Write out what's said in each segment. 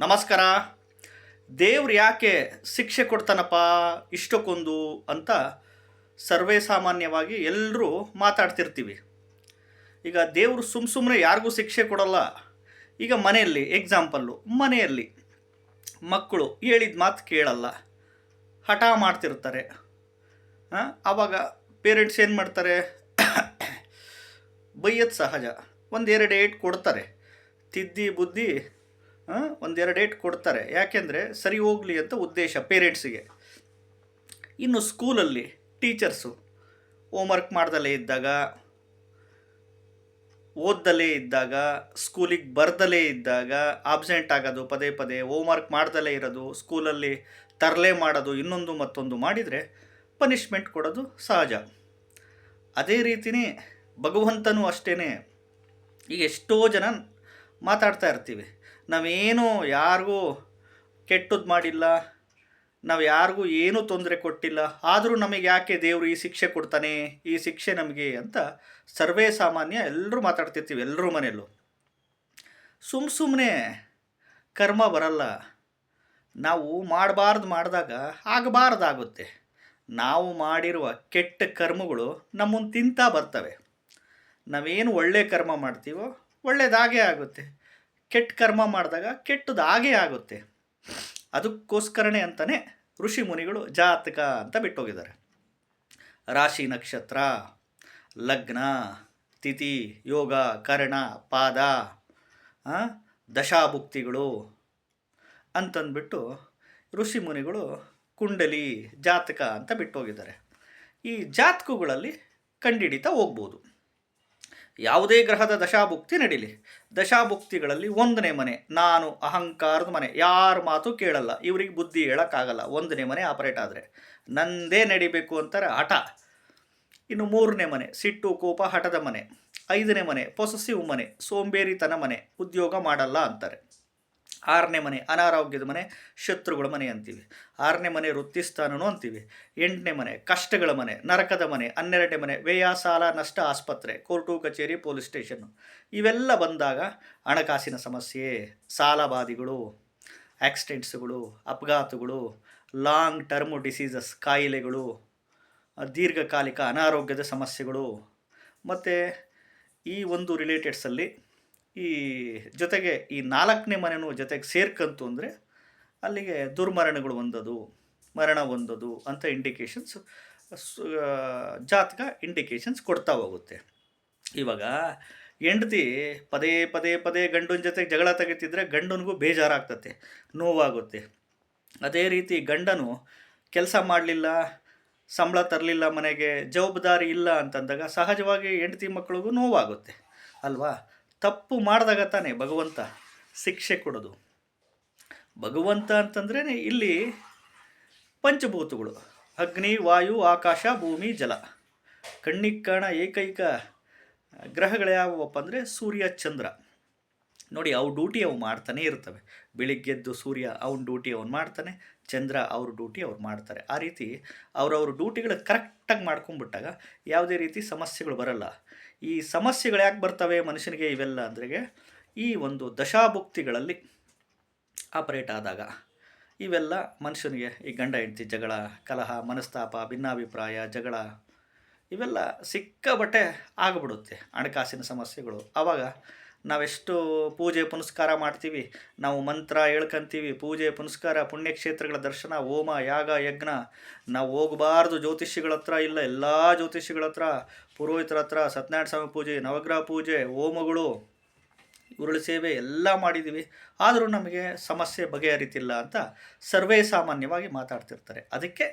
ನಮಸ್ಕಾರ. ದೇವ್ರು ಯಾಕೆ ಶಿಕ್ಷೆ ಕೊಡ್ತಾನಪ್ಪ, ಇಷ್ಟಕ್ಕೊಂದು ಅಂತ ಸರ್ವೇ ಸಾಮಾನ್ಯವಾಗಿ ಎಲ್ಲರೂ ಮಾತಾಡ್ತಿರ್ತೀವಿ. ಈಗ ದೇವರು ಸುಮ್ಮ ಸುಮ್ಮನೆ ಯಾರಿಗೂ ಶಿಕ್ಷೆ ಕೊಡಲ್ಲ. ಈಗ ಮನೆಯಲ್ಲಿ ಎಕ್ಸಾಂಪಲ್ಲು ಮನೆಯಲ್ಲಿ ಮಕ್ಕಳು ಹೇಳಿದ ಮಾತು ಕೇಳಲ್ಲ. ಹಠ ಮಾಡ್ತಿರ್ತಾರೆ. ಆವಾಗ ಪೇರೆಂಟ್ಸ್ ಏನು ಮಾಡ್ತಾರೆ? ಬೈಯೋದು ಸಹಜ. ಒಂದೆರಡು ಏಟ್ ಕೊಡ್ತಾರೆ. ತಿದ್ದಿ ಬುದ್ಧಿ ಒಂದೆರಡು ಏಟ್ ಕೊಡ್ತಾರೆ. ಯಾಕೆಂದರೆ ಸರಿ ಹೋಗಲಿ ಅಂತ ಉದ್ದೇಶ ಪೇರೆಂಟ್ಸಿಗೆ ಇನ್ನು ಸ್ಕೂಲಲ್ಲಿ ಟೀಚರ್ಸು ಹೋಮ್ವರ್ಕ್ ಮಾಡ್ದಲೇ ಇದ್ದಾಗ, ಓದ್ದಲೇ ಇದ್ದಾಗ ಸ್ಕೂಲಿಗೆ ಬರ್ದಲೇ ಇದ್ದಾಗ ಆಬ್ಸೆಂಟ್ ಆಗೋದು, ಪದೇ ಪದೇ ಹೋಮ್ವರ್ಕ್ ಮಾಡ್ದಲೇ ಇರೋದು ಸ್ಕೂಲಲ್ಲಿ ತರಲೆ ಮಾಡೋದು, ಇನ್ನೊಂದು ಮತ್ತೊಂದು ಮಾಡಿದರೆ ಪನಿಷ್ಮೆಂಟ್ ಕೊಡೋದು ಸಹಜ. ಅದೇ ರೀತಿಯೇ ಭಗವಂತನೂ ಅಷ್ಟೇ ಈಗ ಎಷ್ಟೋ ಜನ ಮಾತಾಡ್ತಾ ಇರ್ತೀವಿ. ನಾವೇನು ಯಾರಿಗೂ ಕೆಟ್ಟದ್ದು ಮಾಡಿಲ್ಲ, ನಾವು ಯಾರಿಗೂ ಏನೂ ತೊಂದರೆ ಕೊಟ್ಟಿಲ್ಲ. ಆದರೂ ನಮಗೆ ಯಾಕೆ ದೇವರು ಈ ಶಿಕ್ಷೆ ಕೊಡ್ತಾನೆ, ಈ ಶಿಕ್ಷೆ ನಮಗೆ ಅಂತ ಸರ್ವೇ ಸಾಮಾನ್ಯ ಎಲ್ಲರೂ ಮಾತಾಡ್ತಿರ್ತೀವಿ ಎಲ್ಲರೂ ಮನೆಯಲ್ಲೂ. ಸುಮ್ಮ ಸುಮ್ಮನೆ ಕರ್ಮ ಬರಲ್ಲ. ನಾವು ಮಾಡಬಾರ್ದು ಮಾಡಿದಾಗ ಆಗಬಾರ್ದಾಗುತ್ತೆ. ನಾವು ಮಾಡಿರುವ ಕೆಟ್ಟ ಕರ್ಮಗಳು ನಮ್ಮನ್ನು ತಿಂತಾ ಬರ್ತವೆ. ನಾವೇನು ಒಳ್ಳೆ ಕರ್ಮ ಮಾಡ್ತೀವೋ ಒಳ್ಳೆಯದಾಗೇ ಆಗುತ್ತೆ. ಕೆಟ್ಟ ಕರ್ಮ ಮಾಡಿದಾಗ ಕೆಟ್ಟದ್ದು ಹಾಗೇ ಆಗುತ್ತೆ. ಅದಕ್ಕೋಸ್ಕರನೇ ಅಂತಲೇ ಋಷಿ ಮುನಿಗಳು ಜಾತಕ ಅಂತ ಬಿಟ್ಟೋಗಿದ್ದಾರೆ. ರಾಶಿ ನಕ್ಷತ್ರ, ಲಗ್ನ, ತಿಥಿ, ಯೋಗ, ಕರ್ಣ, ಪಾದ ದಶಾಭುಕ್ತಿಗಳು ಅಂತಂದ್ಬಿಟ್ಟು ಋಷಿ ಮುನಿಗಳು ಕುಂಡಲಿ ಜಾತಕ ಅಂತ ಬಿಟ್ಟೋಗಿದ್ದಾರೆ. ಈ ಜಾತಕಗಳಲ್ಲಿ ಕಂಡಿಡಿತಾ ಹೋಗ್ಬೋದು. ಯಾವುದೇ ಗ್ರಹದ ದಶಾಭುಕ್ತಿ ನಡೀಲಿ. ದಶಾಭುಕ್ತಿಗಳಲ್ಲಿ ಒಂದನೇ ಮನೆ, ನಾನು ಅಹಂಕಾರದ ಮನೆ, ಯಾರ ಮಾತು ಕೇಳಲ್ಲ, ಇವ್ರಿಗೆ ಬುದ್ಧಿ ಹೇಳೋಕ್ಕಾಗಲ್ಲ, ಒಂದನೇ ಮನೆ ಆಪರೇಟ್ ಆದರೆ. ನಂದೇ ನಡಿಬೇಕು ಅಂತಾರೆ ಹಠ. ಇನ್ನು ಮೂರನೇ ಮನೆ, ಸಿಟ್ಟು, ಕೋಪ, ಹಠದ ಮನೆ. ಐದನೇ ಮನೆ, ಪೊಸಸಿವ್ ಮನೆ, ಸೋಂಬೇರಿತನ ಮನೆ, ಉದ್ಯೋಗ ಮಾಡಲ್ಲ ಅಂತಾರೆ. ಆರನೇ ಮನೆ, ಅನಾರೋಗ್ಯದ ಮನೆ, ಶತ್ರುಗಳ ಮನೆ ಅಂತೀವಿ. ಆರನೇ ಮನೆ ವೃತ್ತಿಸ್ಥಾನನೂ ಅಂತೀವಿ. ಎಂಟನೇ ಮನೆ, ಕಷ್ಟಗಳ ಮನೆ, ನರಕದ ಮನೆ, ಹನ್ನೆರಡನೇ ಮನೆ, ವ್ಯಯ, ಸಾಲ, ನಷ್ಟ, ಆಸ್ಪತ್ರೆ, ಕೋರ್ಟು, ಕಚೇರಿ, ಪೊಲೀಸ್ ಸ್ಟೇಷನ್ನು. ಇವೆಲ್ಲ ಬಂದಾಗ ಹಣಕಾಸಿನ ಸಮಸ್ಯೆ ಸಾಲಬಾದಿಗಳು ಆಕ್ಸಿಡೆಂಟ್ಸ್ಗಳು, ಅಪಘಾತಗಳು, ಲಾಂಗ್ ಟರ್ಮ್ ಡಿಸೀಸಸ್, ಕಾಯಿಲೆಗಳು, ದೀರ್ಘಕಾಲಿಕ ಅನಾರೋಗ್ಯದ ಸಮಸ್ಯೆಗಳು. ಮತ್ತು ಈ ಒಂದು ರಿಲೇಟೆಡ್ಸಲ್ಲಿ ಈ ಜೊತೆಗೆ ಈ ನಾಲ್ಕನೇ ಮನೆನೂ ಜೊತೆಗೆ ಸೇರ್ಕಂತು ಅಂದರೆ ಅಲ್ಲಿಗೆ ದುರ್ಮರಣಗಳು ಹೊಂದೋದು ಮರಣ ಹೊಂದೋದು ಅಂತ ಇಂಡಿಕೇಶನ್ಸ್ ಜಾತಕ ಇಂಡಿಕೇಶನ್ಸ್ ಕೊಡ್ತಾ ಹೋಗುತ್ತೆ. ಇವಾಗ ಹೆಂಡತಿ ಪದೇ ಪದೇ ಪದೇ ಗಂಡನ ಜೊತೆಗೆ ಜಗಳ ತೆಗಿತಿದ್ರೆ ಗಂಡನಿಗೂ ಬೇಜಾರಾಗ್ತತೆ, ನೋವಾಗುತ್ತೆ. ಅದೇ ರೀತಿ ಗಂಡನು ಕೆಲಸ ಮಾಡಲಿಲ್ಲ, ಸಂಬಳ ತರಲಿಲ್ಲ ಮನೆಗೆ, ಜವಾಬ್ದಾರಿ ಇಲ್ಲ ಅಂತಂದಾಗ ಸಹಜವಾಗಿ ಹೆಂಡತಿ ಮಕ್ಕಳಿಗೂ ನೋವಾಗುತ್ತೆ, ಅಲ್ವಾ? ತಪ್ಪು ಮಾಡಿದಾಗ ತಾನೇ ಭಗವಂತ ಶಿಕ್ಷೆ ಕೊಡೋದು. ಭಗವಂತ ಅಂತಂದ್ರೆ ಇಲ್ಲಿ ಪಂಚಭೂತಗಳು. ಅಗ್ನಿ, ವಾಯು, ಆಕಾಶ, ಭೂಮಿ, ಜಲ. ಕಣ್ಣಿಗೆ ಕಾಣ ಏಕೈಕ ಗ್ರಹಗಳು ಯಾವುವಪ್ಪ ಅಂದರೆ ಸೂರ್ಯ, ಚಂದ್ರ. ನೋಡಿ ಅವು ಡ್ಯೂಟಿ ಅವು ಮಾಡ್ತಾನೆ ಇರ್ತವೆ. ಬೆಳಿಗ್ಗೆದ್ದು ಸೂರ್ಯ ಅವನ ಡ್ಯೂಟಿ ಅವನು ಮಾಡ್ತಾನೆ, ಚಂದ್ರ ಅವ್ರ ಡ್ಯೂಟಿ ಅವ್ರು ಮಾಡ್ತಾರೆ. ಆ ರೀತಿ ಅವರವ್ರ ಡ್ಯೂಟಿಗಳು ಕರೆಕ್ಟಾಗಿ ಮಾಡ್ಕೊಂಡ್ಬಿಟ್ಟಾಗ ಯಾವುದೇ ರೀತಿ ಸಮಸ್ಯೆಗಳು ಬರಲ್ಲ. ಈ ಸಮಸ್ಯೆಗಳು ಯಾಕೆ ಬರ್ತವೆ ಮನುಷ್ಯನಿಗೆ ಇವೆಲ್ಲ ಅಂದ್ರೆ ಈ ಒಂದು ದಶಾಭುಕ್ತಿಗಳಲ್ಲಿ ಆಪರೇಟ್ ಆದಾಗ ಇವೆಲ್ಲ ಮನುಷ್ಯನಿಗೆ ಈ ಗಂಡ, ಹೆಂಡತಿ, ಜಗಳ, ಕಲಹ, ಮನಸ್ತಾಪ, ಭಿನ್ನಾಭಿಪ್ರಾಯ, ಜಗಳ ಇವೆಲ್ಲ ಸಿಕ್ಕಾಬಟ್ಟೆ ಆಗಿಬಿಡುತ್ತೆ ಹಣಕಾಸಿನ ಸಮಸ್ಯೆಗಳು. ಆವಾಗ ನಾವೆಷ್ಟು ಪೂಜೆ ಪುನಸ್ಕಾರ ಮಾಡ್ತೀವಿ, ನಾವು ಮಂತ್ರ ಹೇಳ್ಕಂತೀವಿ, ಪೂಜೆ ಪುನಸ್ಕಾರ, ಪುಣ್ಯಕ್ಷೇತ್ರಗಳ ದರ್ಶನ, ಹೋಮ, ಯಾಗ, ಯಜ್ಞ. ನಾವು ಹೋಗಬಾರ್ದು ಜ್ಯೋತಿಷಿಗಳ ಹತ್ರ ಇಲ್ಲ, ಎಲ್ಲ ಜ್ಯೋತಿಷಿಗಳ ಹತ್ರ. ಪುರೋಹಿತರ ಹತ್ರ, ಸತ್ಯನಾರಾಯಣ ಸ್ವಾಮಿ ಪೂಜೆ, ನವಗ್ರಹ ಪೂಜೆ, ಹೋಮಗಳು, ಉರುಳು ಸೇವೆ ಎಲ್ಲ ಮಾಡಿದ್ದೀವಿ ಆದರೂ ನಮಗೆ ಸಮಸ್ಯೆ ಬಗೆಹರಿತಿಲ್ಲ ಅಂತ ಸರ್ವೇ ಸಾಮಾನ್ಯವಾಗಿ ಮಾತಾಡ್ತಿರ್ತಾರೆ. ಅದಕ್ಕೆ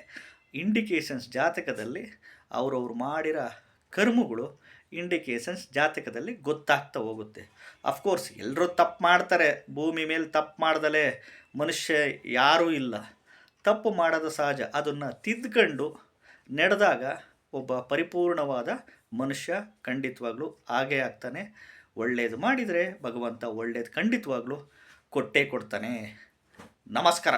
ಇಂಡಿಕೇಶನ್ಸ್ ಜಾತಕದಲ್ಲಿ ಅವರವ್ರು ಮಾಡಿರೋ ಕರ್ಮಗಳು ಇಂಡಿಕೇಶನ್ಸ್ ಜಾತಕದಲ್ಲಿ ಗೊತ್ತಾಗ್ತಾ ಹೋಗುತ್ತೆ. ಅಫ್ಕೋರ್ಸ್ ಎಲ್ಲರೂ ತಪ್ಪು ಮಾಡ್ತಾರೆ. ಭೂಮಿ ಮೇಲೆ ತಪ್ಪು ಮಾಡ್ದಲೇ ಮನುಷ್ಯ ಯಾರೂ ಇಲ್ಲ. ತಪ್ಪು ಮಾಡೋದು ಸಹಜ. ಅದನ್ನು ತಿದ್ಕೊಂಡು ನಡೆದಾಗ ಒಬ್ಬ ಪರಿಪೂರ್ಣವಾದ ಮನುಷ್ಯ ಖಂಡಿತವಾಗ್ಲೂ ಹಾಗೇ ಆಗ್ತಾನೆ. ಒಳ್ಳೆಯದು ಮಾಡಿದರೆ ಭಗವಂತ ಒಳ್ಳೆಯದು ಖಂಡಿತವಾಗ್ಲೂ ಕೊಟ್ಟೇ ಕೊಡ್ತಾನೆ. ನಮಸ್ಕಾರ.